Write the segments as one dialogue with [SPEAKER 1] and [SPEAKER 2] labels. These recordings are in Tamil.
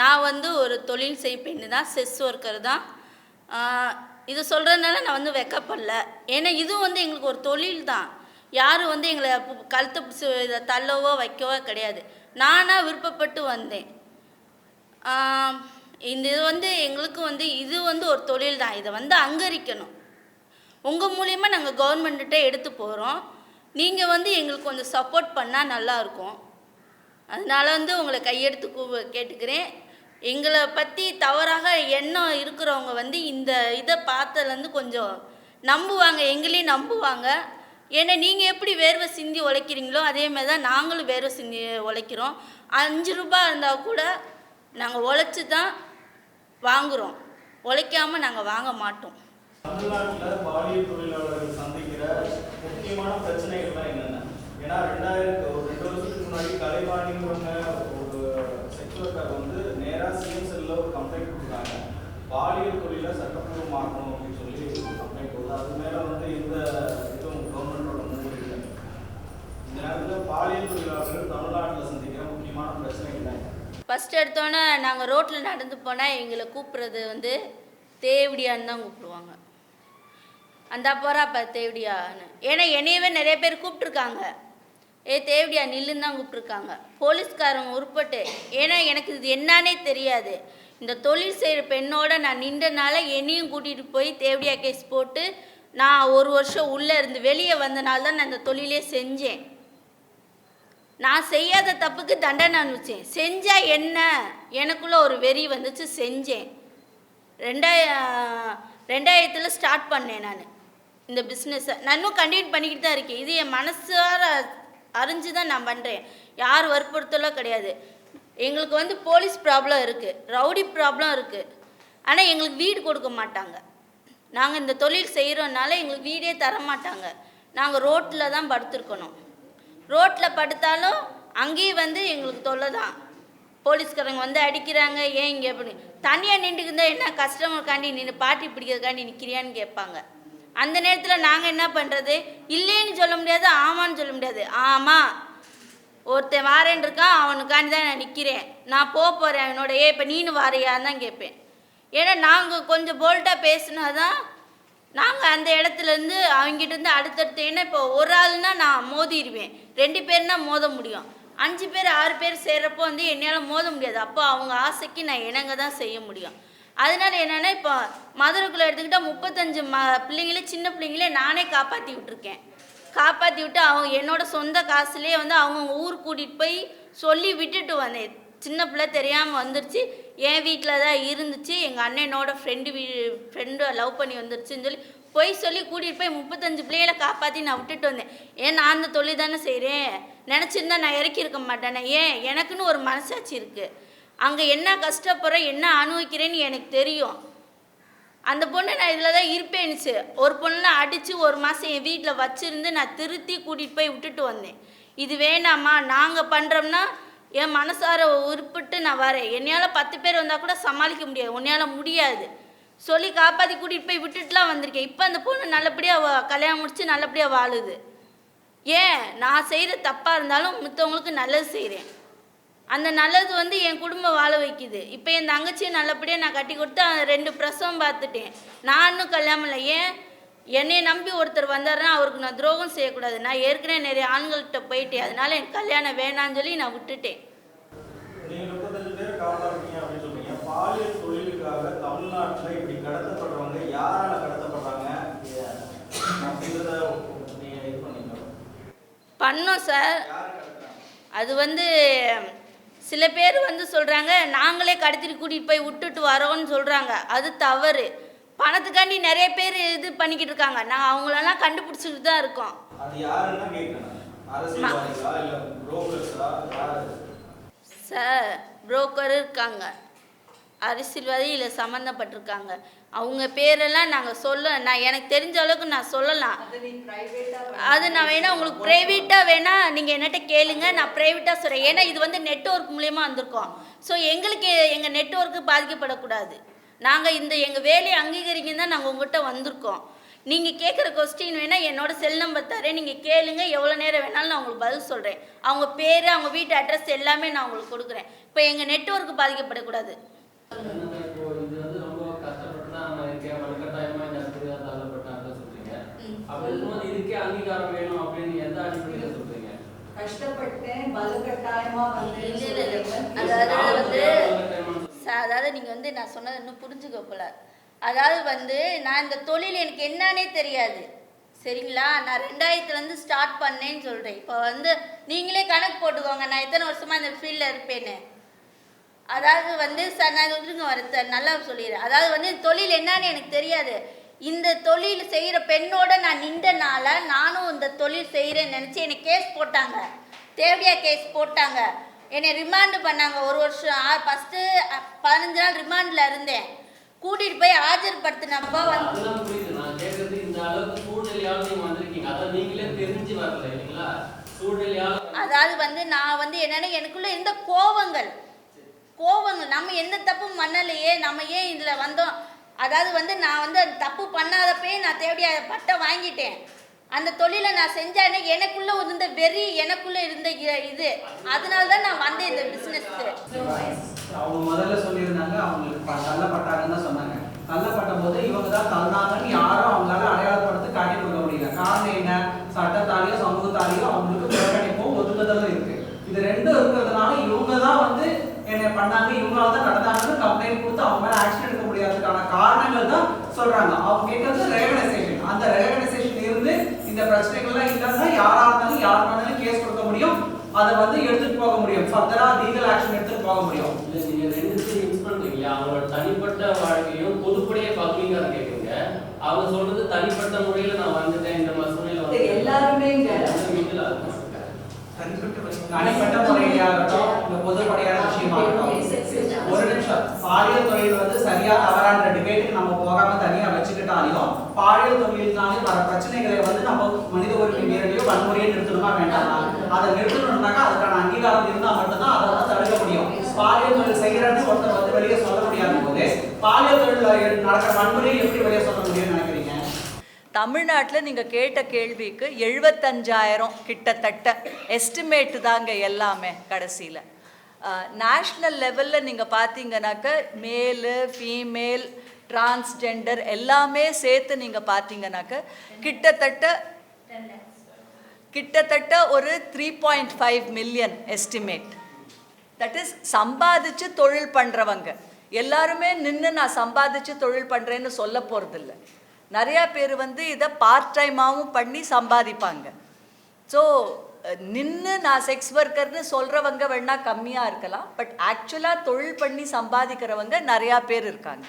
[SPEAKER 1] நான் வந்து ஒரு தொழில் செய் பெண்ணு தான் செஸ் ஒர்க்கர் தான். இது சொல்கிறதுனால நான் வந்து வெக்கப்படல ஏன்னா இதுவும் வந்து எங்களுக்கு ஒரு தொழில் தான். யாரும் வந்து எங்களை கழுத்து கழுத்தை பிடிச்சி இதை தள்ளவோ வைக்கவோ கிடையாது. நானாக விருப்பப்பட்டு வந்தேன். இந்த இது வந்து எங்களுக்கு வந்து இது வந்து ஒரு தொழில் தான். இதை வந்து அங்கரிக்கணும் உங்கள் மூலியமாக நாங்கள் கவர்மெண்ட்டே எடுத்து போகிறோம் நீங்கள் வந்து எங்களுக்கு கொஞ்சம் சப்போர்ட் பண்ணால் நல்லாயிருக்கும் அதனால் வந்து உங்களை கையெடுத்து கூ கேட்டுக்கிறேன். எங்களை பற்றி தவறாக எண்ணம் இருக்கிறவங்க வந்து இந்த இதை பார்த்ததுலேருந்து கொஞ்சம் நம்புவாங்க எங்களையும் நம்புவாங்க. ஏன்னா நீங்கள் எப்படி வேர்வை சிந்தி உழைக்கிறீங்களோ அதே மாதிரி தான் நாங்களும் வேர்வை சிந்தி உழைக்கிறோம். அஞ்சு ரூபாய் இருந்தால் கூட நாங்கள் உழைச்சி தான் வாங்குகிறோம் உழைக்காமல் நாங்கள் வாங்க மாட்டோம்.
[SPEAKER 2] தமிழ்நாட்டில் பாலியல் தொழிலாளர்கள் சந்திக்கிற முக்கியமான பிரச்சனைகள்லாம் என்னென்ன? ஏன்னா ரெண்டாயிரத்து ரெண்டு வருஷத்துக்கு முன்னாடி கலைவாணிங்கிறவங்க ஒரு செக்ஸ் ஒர்க்கர் வந்து நேராக சிஎம் செல்லில் ஒரு கம்ப்ளைண்ட் கொடுத்தாங்க பாலியல் தொழிலை சட்டப்பூர்வமாக்கணும் அப்படின்னு சொல்லி ஒரு கம்ப்ளைண்ட் கொடுத்து அது மேலே வந்து எந்த இதுவும் கவர்மெண்டோட மூவ் இல்லை இந்த நேரத்தில் பாலியல் தொழிலாளர்கள் தமிழ்நாட்டில் சந்திக்கிற முக்கியமான பிரச்சனைகள் என்ன
[SPEAKER 1] ஃபஸ்ட் எடுத்தோன்னே நாங்கள் ரோட்டில் நடந்து போனால் எங்களை கூப்பிட்றது வந்து தேவடியான்னு தான் கூப்பிடுவாங்க. அந்த போகிறாப்ப தேவடியான்னு. ஏன்னா என்னையவே நிறைய பேர் கூப்பிட்ருக்காங்க ஏ தேவடியா நில்லுன்னு தான் கூப்பிட்ருக்காங்க போலீஸ்காரங்க உருப்பட்டு ஏன்னா எனக்கு இது என்னன்னே தெரியாது. இந்த தொழில் செய்கிற பெண்ணோட நான் நின்றனால என்னையும் கூட்டிகிட்டு போய் தேவடியா கேஸ் போட்டு நான் ஒரு வருஷம் உள்ளே இருந்து வெளியே வந்தனால தான் நான் இந்த தொழிலே செஞ்சேன். நான் செய்யாத தப்புக்கு தண்டனை அனுப்பிச்சேன். செஞ்சால் என்ன? எனக்குள்ள ஒரு வெறி வந்துச்சு செஞ்சேன். ரெண்டாய ரெண்டாயிரத்தில் ஸ்டார்ட் பண்ணேன் நான். இந்த பிஸ்னஸை நான் இன்னும் கண்டினியூ பண்ணிக்கிட்டு தான் இருக்கேன். இது என் மனசார அறிஞ்சு தான் நான் பண்ணுறேன் யார் வற்புறுத்தலோ கிடையாது. எங்களுக்கு வந்து போலீஸ் ப்ராப்ளம் இருக்குது ரவுடி ப்ராப்ளம் இருக்குது ஆனால் எங்களுக்கு வீடு கொடுக்க மாட்டாங்க. நாங்கள் இந்த தொழில் செய்கிறோன்னால எங்களுக்கு வீடே தர மாட்டாங்க நாங்கள் ரோட்டில் தான் படுத்துருக்கணும். ரோட்டில் படுத்தாலும் அங்கேயும் வந்து எங்களுக்கு தொல்லை தான். போலீஸ்காரங்க வந்து அடிக்கிறாங்க ஏன் இங்கே அப்படி தனியாக நின்றுக்குந்தா என்ன கஸ்டமருக்காண்டி நின்று பாட்டி பிடிக்கிறதுக்காண்டி நிற்கிறியான்னு கேட்பாங்க. அந்த நேரத்தில் நாங்கள் என்ன பண்ணுறது இல்லைன்னு சொல்ல முடியாது ஆமான்னு சொல்ல முடியாது. ஆமாம் ஒருத்தன் வாரேன் இருக்கான் அவனுக்காண்டி தான் நான் நிற்கிறேன் நான் போக போகிறேன் அவனோட ஏ இப்போ நீனு வாரியான்னு தான் கேட்பேன். ஏன்னா நாங்கள் கொஞ்சம் போல்ட்டாக பேசினா தான் நாங்கள் அந்த இடத்துலேருந்து அவங்ககிட்ட அடுத்தடுத்து ஏன்னா இப்போ ஒரு ஆள்னா நான் மோதிடுவேன். ரெண்டு பேர்னா மோத முடியும். அஞ்சு பேர் ஆறு பேர் சேர்றப்போ வந்து என்னால் மோத முடியாது. அப்போ அவங்க ஆசைக்கு நான் இணங்க தான் செய்ய முடியும். அதனால என்னென்னா இப்போ மதுரைக்குள்ளே எடுத்துக்கிட்டால் முப்பத்தஞ்சு ம பிள்ளைங்களே சின்ன பிள்ளைங்களே நானே காப்பாற்றி விட்டுருக்கேன். காப்பாற்றி விட்டு அவங்க என்னோட சொந்த காசுலேயே வந்து அவங்க ஊர் கூட்டிகிட்டு போய் சொல்லி விட்டுட்டு வந்தேன். சின்ன பிள்ளை தெரியாமல் வந்துருச்சு. என் வீட்டில் தான் இருந்துச்சு. எங்கள் அண்ணனோட ஃப்ரெண்டு வீ ஃப்ரெண்டு லவ் பண்ணி வந்துருச்சுன்னு சொல்லி போய் சொல்லி கூட்டிகிட்டு போய் முப்பத்தஞ்சு பிள்ளைகளை காப்பாற்றி நான் விட்டுட்டு வந்தேன். ஏன் நான் அந்த தொழில் தானே செய்கிறேன் நினச்சிருந்தா நான் இறக்கி இருக்க மாட்டேனே. ஏன்? எனக்குன்னு ஒரு மனசாட்சி இருக்குது அங்கே என்ன கஷ்டப்படுறேன் என்ன அனுபவிக்கிறேன்னு எனக்கு தெரியும். அந்த பொண்ணு நான் இதில் தான் இருப்பேன்னுச்சு. ஒரு பொண்ணை அடித்து ஒரு மாதம் என் வீட்டில் வச்சுருந்து நான் திருத்தி கூட்டிகிட்டு போய் விட்டுட்டு வந்தேன். இது வேணாமா? நாங்கள் பண்ணுறோம்னா என் மனசார உருப்பிட்டு நான் வரேன். என்னையால் பத்து பேர் வந்தால் கூட சமாளிக்க முடியாது. உன்னையால் முடியாது. சொல்லி காப்பாற்றி கூட்டிகிட்டு போய் விட்டுட்டுலாம் வந்திருக்கேன். இப்போ அந்த பொண்ணு நல்லபடியாக கல்யாணம் முடிச்சு நல்லபடியாக வாழுது. ஏன்? நான் செய்கிற தப்பாக இருந்தாலும் மித்தவங்களுக்கு நல்லது செய்கிறேன் அந்த நல்லது வந்து என் குடும்பம் வாழ வைக்குது. இப்போ என் தங்கச்சியும் நல்லபடியாக நான் கட்டி கொடுத்து அந்த ரெண்டு பிரசவம் பார்த்துட்டேன். நான் இன்னும் கல்யாணம் இல்லை. ஏன்? என்னை நம்பி ஒருத்தர் வந்தாருன்னா அவருக்கு நான் துரோகம் செய்யக்கூடாது. நான் ஏற்கனவே நிறைய ஆண்கள்கிட்ட போயிட்டேன். அதனால எனக்கு கல்யாணம் வேணான்னு சொல்லி நான் விட்டுட்டேன்.
[SPEAKER 2] முப்பத்தஞ்சு பேர் காப்பாற்றீங்க அப்படின்னு சொல்றீங்க பாலியல் தொழிலுக்காக தமிழ்நாட்டில் இப்படி கடத்தப்படுறவங்க யாரால கடத்தப்படுறாங்க? அப்படின்றத நீங்க இது பண்ணிக்கணும்
[SPEAKER 1] பண்ணோம் சார். அது வந்து சில பேர் வந்து சொல்கிறாங்க நாங்களே கடத்திட்டு கூட்டிகிட்டு போய் விட்டுட்டு வரோன்னு சொல்கிறாங்க அது தவறு. பணத்துக்காண்டி நிறைய பேர் இது பண்ணிக்கிட்டு இருக்காங்க. நாங்கள் அவங்களெல்லாம் கண்டுபிடிச்சிக்கிட்டு தான் இருக்கோம். சார் புரோக்கர் இருக்காங்க. அரசியல்வாதி இல்லை சம்மந்தப்பட்டிருக்காங்க. அவங்க பேரெல்லாம் நாங்கள் சொல்ல நான் எனக்கு தெரிஞ்ச அளவுக்கு நான் சொல்லலாம். அது நான் வேணா உங்களுக்கு ப்ரைவேட்டாக வேணா நீங்கள் என்னட்ட கேளுங்க நான் ப்ரைவேட்டாக சொல்கிறேன் ஏன்னா இது வந்து நெட்வொர்க் மூலயமா வந்திருக்கோம். ஸோ எங்களுக்கு எங்கள் நெட்வொர்க்கு பாதிக்கப்படக்கூடாது. நாங்கள் இந்த எங்கள் வேலையை அங்கீகரிக்க தான் நாங்கள் உங்கள்கிட்ட வந்திருக்கோம். நீங்கள் கேட்குற கொஸ்டின் வேணால் என்னோட செல் நம்பர் தரேன். நீங்கள் கேளுங்க எவ்வளோ நேரம் வேணாலும் நான் உங்களுக்கு பதில் சொல்கிறேன் அவங்க பேர் அவங்க வீட்டு அட்ரஸ் எல்லாமே நான் உங்களுக்கு கொடுக்குறேன். இப்போ எங்கள் நெட்வொர்க் பாதிக்கப்படக்கூடாது. அதாவது வந்து அதாவது நீங்கள் வந்து நான் சொன்னதை இன்னும் புரிஞ்சுக்க போல. அதாவது வந்து நான் இந்த தொழில் எனக்கு என்னன்னே தெரியாது. சரிங்களா? நான் ரெண்டாயிரத்துலேருந்து ஸ்டார்ட் பண்ணேன்னு சொல்கிறேன் இப்போ வந்து நீங்களே கணக்கு போட்டுக்கோங்க. நான் எத்தனை வருஷமாக இந்த ஃபீல்டில் இருப்பேன்னு. அதாவது வந்து சார் நான் இது வரேன் சார் நல்லா சொல்லிடுறேன். அதாவது வந்து தொழில் என்னன்னு எனக்கு தெரியாது. இந்த தொழில் செய்கிற பெண்ணோட நான் நின்றனால நானும் இந்த தொழில் செய்கிறேன்னு நினச்சி என்னை கேஸ் போட்டாங்க. தேவையாக கேஸ் போட்டாங்க. என்னை ரிமாண்டு பண்ணாங்க. ஒரு வருஷம் ஃபஸ்ட்டு பதினஞ்சு நாள் ரிமாண்டில் இருந்தேன். கூட்டிகிட்டு போய் ஆஜர்படுத்தினப்போ வந்து அதாவது வந்து நான் வந்து என்னன்னா எனக்குள்ள இருந்த கோவங்கள். கோவங்கள். நம்ம எந்த தப்பும் பண்ணலையே. நம்ம ஏன் இதில் வந்தோம்? அதாவது வந்து நான் வந்து தப்பு பண்ணாதப்பே நான் தேவையா பட்டம் வாங்கிட்டேன். அந்த தொழிலை நான் செஞ்சானே எனக்குள்ள இருந்த வெறி எனக்குள்ள இருந்த இது. அதனால தான் நான் வந்தேன் இந்த பிஸ்னஸ்க்கு
[SPEAKER 3] அவங்க முதல்ல சொல்லியிருந்தாங்க அவங்களுக்கு ப- தள்ளப்பட்டாங்கன்னு சொன்னாங்க. தள்ளப்பட்ட போது இவங்க தான் தள்ளாங்கன்னு யாரும் அவங்களால அடையாளப்படுத்தி காட்டி கொடுக்க முடியல. காரணம் என்ன? சட்டத்தாலேயோ சமூகத்தாலேயோ அவங்களுக்கு புறக்கணிப்போ ஒதுக்குதலும் இருக்கு. இது ரெண்டும் இருக்கிறதுனால இவங்க தான் வந்து என்ன பண்ணாங்க இவங்களால தான் நடந்தாங்கன்னு கம்ப்ளைண்ட் கொடுத்து அவங்க மேல ஆக்ஷன் எடுக்க முடியாததுக்கான காரணங்கள் தான் சொல்றாங்க. அவங்க கேட்கறது ரெகனைசேஷன் அந்த ரெகனைசேஷன் இந்த பிரச்சனைகள்லாம் இல்லைன்னா யாரா இருந்தாலும் யார் வேணாலும் கேஸ் கொடுக்க முடியும். அதை வந்து எடுத்துட்டு போக முடியும். ஃபர்தரா லீகல் ஆக்ஷன் எடுத்துட்டு போக முடியும்.
[SPEAKER 4] இல்ல நீங்க ரெண்டுத்தையும் மிக்ஸ் பண்றீங்க அவங்களோட தனிப்பட்ட வாழ்க்கையும் பொதுப்படையே பகுதிங்கார கேக்குறீங்க அவங்க சொல்றது தனிப்பட்ட முறையில நான் வந்துட்டேன் இந்த வந்து
[SPEAKER 5] எல்லாருமேங்க
[SPEAKER 4] மிடில் ஆகும்
[SPEAKER 3] தனிப்பட்ட முறையாகட்டும் இந்த பொதுப்படையான விஷயமாகட்டும் ஒரு நிமிஷம். பாலியல் தொழில் வந்து சரியா தவறான்ற டிபேட்டுக்கு நம்ம போகாம தனியா வச்சுக்கிட்டாலையும் பாலியல் தொழில்னாலே வர பிரச்சனைகளை வந்து நம்ம மனித உரிமை மீறலையோ வன்முறையை நிறுத்தணுமா வேண்டாமா? அதை நிறுத்தணும்னாக்கா அதுக்கான அங்கீகாரம் இருந்தா மட்டும்தான் அதை வந்து தடுக்க முடியும். பாலியல் தொழில் செய்யறன்னு ஒருத்தர் வந்து வெளியே சொல்ல முடியாத போது பாலியல் தொழில் நடக்கிற வன்முறையை எப்படி வெளியே சொல்ல முடியும்னு நினைக்கிறீங்க?
[SPEAKER 6] தமிழ்நாட்டில் நீங்கள் கேட்ட கேள்விக்கு எழுபத்தஞ்சாயிரம் கிட்டத்தட்ட எஸ்டிமேட்டு தாங்க எல்லாமே கடைசியில். நேஷ்னல் லெவலில் நீங்கள் பார்த்தீங்கன்னாக்க மேலு ஃபீமேல் டிரான்ஸ்ஜெண்டர் எல்லாமே சேர்த்து நீங்கள் பார்த்தீங்கன்னாக்க கிட்டத்தட்ட கிட்டத்தட்ட ஒரு three point five million estimate that is சம்பாதிச்சு தொழில் பண்ணுறவங்க எல்லாருமே நின்று நான் சம்பாதிச்சு தொழில் பண்ணுறேன்னு சொல்ல போகிறதில்ல நிறையா பேர் வந்து இதை பார்ட் டைமாகவும் பண்ணி சம்பாதிப்பாங்க. ஸோ நின்று நான் செக்ஸ் ஒர்க்கர்னு சொல்கிறவங்க வேணா கம்மியாக இருக்கலாம். பட் ஆக்சுவலாக தொழில் பண்ணி சம்பாதிக்கிறவங்க நிறையா பேர் இருக்காங்க.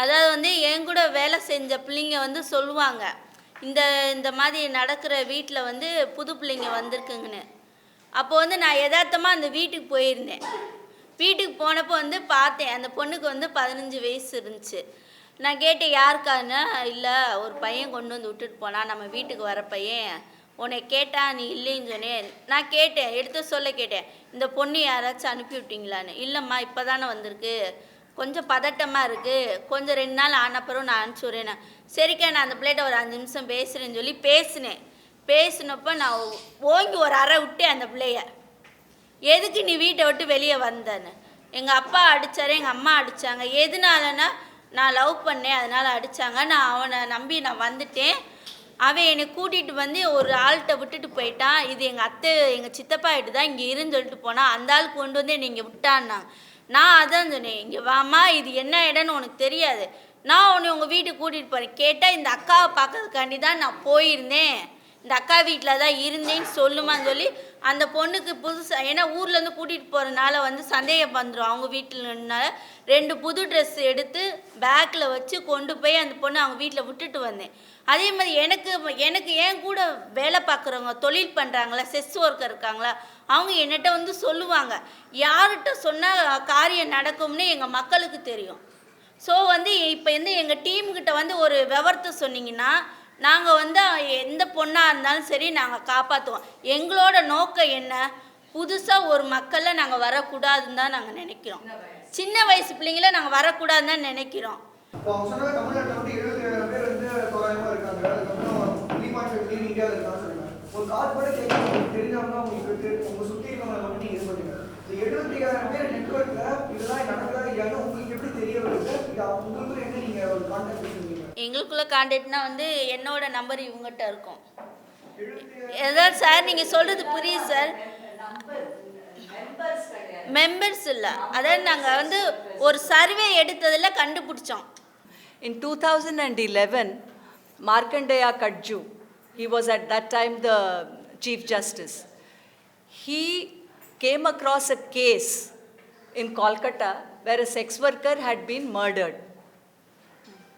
[SPEAKER 1] அதாவது வந்து என் கூட வேலை செஞ்ச பிள்ளைங்க வந்து சொல்லுவாங்க இந்த இந்த மாதிரி நடக்கிற வீட்டில் வந்து புது பிள்ளைங்க வந்திருக்குங்கன்னு. அப்போ வந்து நான் யதார்த்தமாக அந்த வீட்டுக்கு போயிருந்தேன். வீட்டுக்கு போனப்போ வந்து பார்த்தேன். அந்த பொண்ணுக்கு வந்து பதினஞ்சு வயசு இருந்துச்சு. நான் கேட்டேன் யாருக்கான்னா? இல்லை ஒரு பையன் கொண்டு வந்து விட்டுட்டு போனான் நம்ம வீட்டுக்கு வர பையன். உன்னை கேட்டா நீ இல்லைன்னு சொன்னேன். நான் கேட்டேன் எடுத்து சொல்ல கேட்டேன். இந்த பொண்ணு யாராச்சும் அனுப்பி விட்டீங்களான்னு? இல்லைம்மா இப்போ தானே வந்திருக்கு. கொஞ்சம் பதட்டமாக இருக்குது கொஞ்சம் ரெண்டு நாள் ஆனப்பறம் நான் அனுப்பிச்சி சரிக்கா நான் அந்த பிள்ளைகிட்ட ஒரு அஞ்சு நிமிஷம் பேசுகிறேன்னு சொல்லி பேசினேன். பேசினப்போ நான் ஓங்கி ஒரு அறை விட்டேன் அந்த பிள்ளைய. எதுக்கு நீ வீட்டை விட்டு வெளியே வந்தேன்னு? எங்கள் அப்பா அடித்தார் எங்கள் அம்மா அடித்தாங்க எதுனாலன்னா நான் லவ் பண்ணேன் அதனால் அடித்தாங்க நான் அவனை நம்பி நான் வந்துட்டேன். அவன் என்னை கூட்டிகிட்டு வந்து ஒரு ஆள்கிட்ட விட்டுட்டு போயிட்டான். இது எங்கள் அத்தை எங்கள் சித்தப்பா கிட்ட தான் இங்கே இருந்து சொல்லிட்டு போனான். அந்த ஆள் கொண்டு வந்து என்னை இங்கே விட்டான்னாங்க நான் அதான் சொன்னேன் இங்கே வாமா இது என்ன இடம்னு உனக்கு தெரியாது. நான் உன்னை உங்கள் வீட்டுக்கு கூட்டிகிட்டு போகிறேன் கேட்டால் இந்த அக்காவை பார்க்கறதுக்காண்டி தான் நான் போயிருந்தேன். இந்த அக்கா வீட்டில் தான் இருந்தேன்னு சொல்லுமான்னு சொல்லி அந்த பொண்ணுக்கு புதுசாக ஏன்னா ஊர்லேருந்து கூட்டிகிட்டு போகிறனால வந்து சந்தேகம் வந்துடும் அவங்க வீட்டில்னால ரெண்டு புது ட்ரெஸ் எடுத்து பேக்கில் வச்சு கொண்டு போய் அந்த பொண்ணை அவங்க வீட்டில் விட்டுட்டு வந்தேன். அதே மாதிரி எனக்கு எனக்கு ஏன் கூட வேலை பார்க்குறவங்க தொழில் பண்ணுறாங்களா செஸ் ஒர்க்கர் இருக்காங்களா அவங்க என்னட்ட வந்து சொல்லுவாங்க. யார்கிட்ட சொன்னால் காரியம் நடக்கும்னு எங்கள் மக்களுக்கு தெரியும். ஸோ வந்து இப்போ வந்து எங்கள் டீம்கிட்ட வந்து ஒரு விவரத்தை சொன்னீங்கன்னா நாங்கள் வந்து எந்த பொண்ணாக இருந்தாலும் சரி நாங்கள் காப்பாற்றுவோம் எங்களோட நோக்கம் என்ன? புதுசாக ஒரு மக்களை நாங்கள் வரக்கூடாதுன்னு தான் நாங்கள் நினைக்கிறோம். சின்ன வயசு. பிள்ளைங்கள நாங்கள் வரக்கூடாதுன்னு தான் நினைக்கிறோம்.
[SPEAKER 7] உங்களுக்கு எப்படி தெரிய வருது? உங்களுக்கு என்ன நீங்கள் ஒரு கான்டாக்ட்
[SPEAKER 1] எங்களுக்குள்ள கான்டாக்ட்னா வந்து என்னோட நம்பர் இவங்ககிட்ட இருக்கும் ஏதாவது சார் நீங்கள் சொல்கிறது புரியுது சார் மெம்பர்ஸ் இல்லை அதாவது நாங்கள் வந்து ஒரு சர்வே எடுத்ததில் கண்டுபிடிச்சோம்
[SPEAKER 6] in two thousand and eleven Markandeya Katju he was at that time the chief justice he came across a case in Kolkata where a sex worker had been murdered.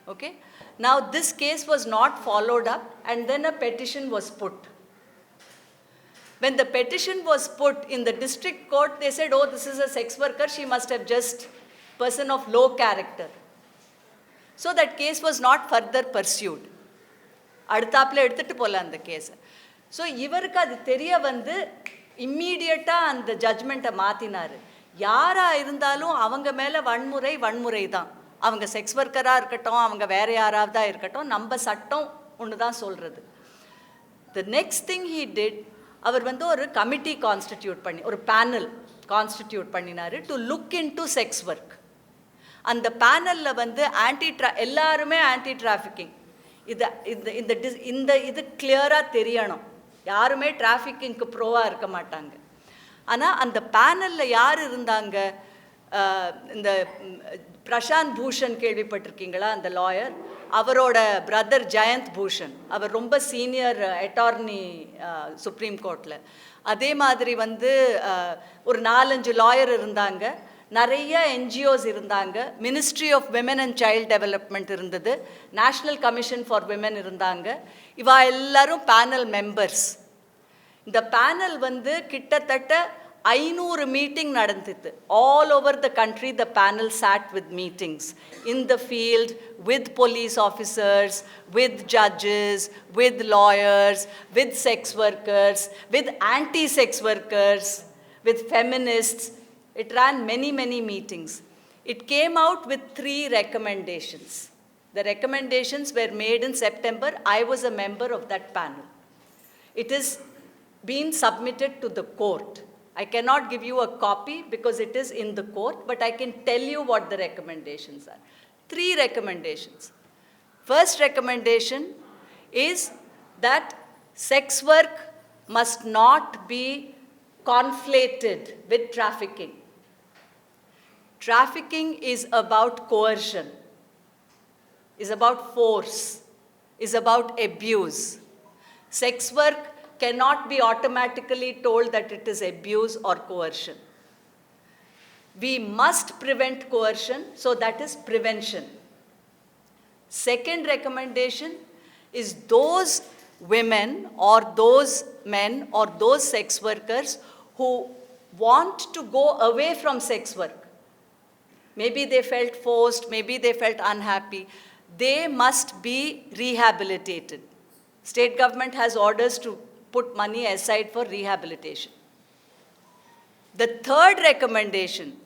[SPEAKER 6] Okay? Now, this case was not followed up, and then a petition was put. When the petition was put in the district court, they said, oh, this is a sex worker, she must have just person of low character. So that case was not further pursuit அடுத்தாப்புல எடுத்துகிட்டு போகல அந்த கேஸை ஸோ இவருக்கு அது தெரிய வந்து இம்மீடியட்டாக அந்த ஜட்ஜ்மெண்ட்டை மாற்றினார் யாராக இருந்தாலும் அவங்க மேலே வன்முறை வன்முறை தான் அவங்க செக்ஸ் ஒர்க்கராக இருக்கட்டும் அவங்க வேற யாராவதா இருக்கட்டும் நம்ம சட்டம் ஒன்று தான் சொல்கிறது the next thing he did அவர் வந்து ஒரு கமிட்டி கான்ஸ்டிடியூட் பண்ணி ஒரு பேனல் கான்ஸ்டிடியூட் பண்ணினார் to look into sex work அந்த பேனலில் வந்து ஆன்டி ட்ரா எல்லாருமே ஆன்டி டிராஃபிக்கிங் இது இந்த இந்த டிஸ் இந்த இது கிளியராக தெரியணும். யாருமே டிராஃபிக்கிங்க்கு ப்ரோவாக இருக்க மாட்டாங்க. ஆனால் அந்த பேனலில் யார் இருந்தாங்க? இந்த பிரசாந்த் பூஷன் கேள்விப்பட்டிருக்கீங்களா? அந்த லாயர் அவரோட பிரதர் ஜெயந்த் பூஷன். அவர் ரொம்ப சீனியர் அட்டார்னி சுப்ரீம் கோர்ட்டில் அதே மாதிரி வந்து ஒரு நாலஞ்சு லாயர் இருந்தாங்க. நிறைய என்ஜிஓஸ் இருந்தாங்க. Ministry of women and child development இருந்தது. நேஷ்னல் கமிஷன் ஃபார் விமன் இருந்தாங்க. இவா எல்லாரும் பேனல் மெம்பர்ஸ் இந்த பேனல் வந்து கிட்டத்தட்ட ಐನೂರು meeting. ನಡೆದಿತ್ತು all over the country, the panel sat with meetings in the field, with police officers, with judges, with lawyers, with sex workers, with anti-sex workers, with feminists. It ran many, many meetings. It came out with three recommendations. The recommendations were made in September. I was a member of that panel. It has been submitted to the court. I cannot give you a copy because it is in the court, but I can tell you what the recommendations are. Three recommendations. First recommendation is that sex work must not be conflated with trafficking. Trafficking is about coercion, is about force, is about abuse. Sex work cannot be automatically told that it is abuse or coercion. We must prevent coercion, so that is prevention. Second recommendation is those women or those men or those sex workers who want to go away from sex work. Maybe they felt forced, maybe they felt unhappy. They must be rehabilitated. State government has orders to put money aside for rehabilitation. The third recommendation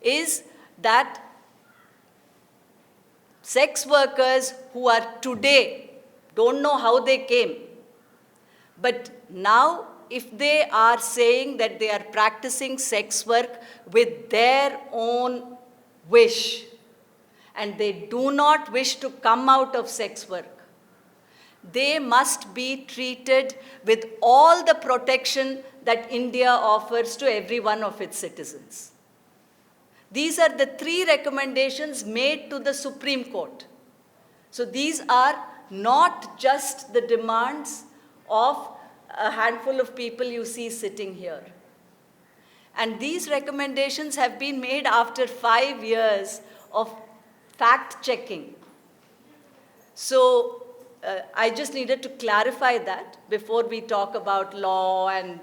[SPEAKER 6] is that sex workers who are today don't know how they came, but now if they are saying that they are practicing sex work with their own wish and they do not wish to come out of sex work, they must be treated with all the protection that India offers to every one of its citizens. These are the three recommendations made to the Supreme Court. So these are not just the demands of a handful of people you see sitting here. And these recommendations have been made after five years of fact checking. So uh, I just needed to clarify that before we talk about law and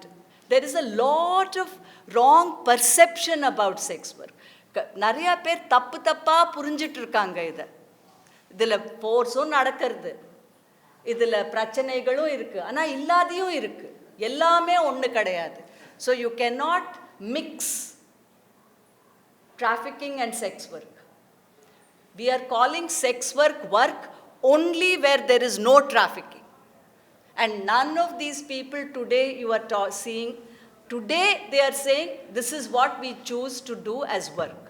[SPEAKER 6] there is a lot of wrong perception about sex work. க- நிறைய பேர் தப்பு தப்பாக புரிஞ்சிட்டு இருக்காங்க இதை இதில் ஃபோர்ஸும் நடக்கிறது இதில் பிரச்சனைகளும் இருக்குது ஆனால் இல்லாதையும் இருக்குது எல்லாமே ஒன்று கிடையாது so you can not mix trafficking and sex work. We are calling sex work work only where there is no trafficking. And none of these people today you are seeing, today they are saying this is what we choose to do as work.